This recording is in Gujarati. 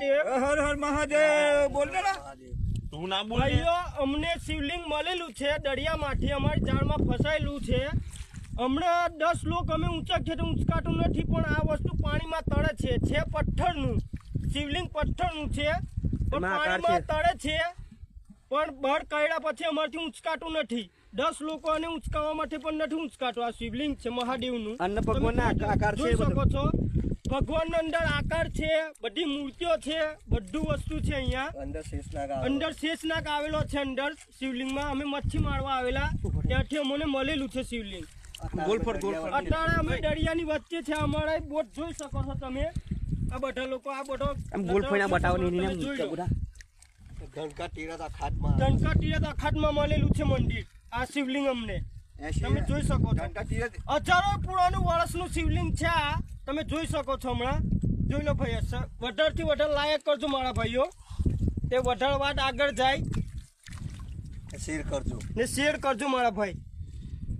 મહાદેવ. હર હર મહાદેવ. બોલ ને તું ના બોલ ભાઈઓ અમને શિવલિંગ મળેલું છે દરિયામાંથી. અમારી જાળમાં ફસાયેલું છે. હમણાં દસ લોક અમે ઊંચા ખેતર ઊંચકાતું નથી પણ આ વસ્તુ પાણીમાં તળે છે. છે પથ્થરનું. શિવલિંગ પથ્થરનું છે. પણ પાણીમાં તળે છે. પણ બળ કર્યા પછી અમારથી ઊંચકાતું નથી. દસ લોકોને ઊંચકાવા માટે પણ નથી ઊંચકાતું. આ શિવલિંગ છે મહાદેવનું. અન્ન ભગવાનના તમે આકાર છે જોઈ શકો છો. ભગવાનનો અંદર આકાર છે બધી મૂર્તિઓ છે બધું વસ્તુ છે અહીંયા. અંદર શેષનાગ આવે. અંદર શેષનાગ આવેલો છે અંદર શિવલિંગમાં. અમે મચ્છી મારવા આવેલા. ત્યાંથી અમને મળેલું છે શિવલિંગ. ગોલફર, ગોલફર. અત્યારે અમે દરિયાની વચ્ચે છે અમારા બોટ જોઈ શકો છો તમે. આ બધા લોકો આ બધો ગોલ ફોઈના બતાવો ને. તીરથ ધનકા તીરથ અખાતમાં મળેલું છે મંદિર. આ શિવલિંગ અમને. તમે જોઈ શકો છો. હજારો પુરાણું વર્ષનું શિવલિંગ છે આ. તમે જોઈ શકો છો હમણાં. જોઈ લો ભાઈ વધારથી વધારે લાયક કરજો મારા ભાઈઓ. તે વધારે વાત આગળ જાય. શેર કરજો. ને શેર કરજો મારા ભાઈ.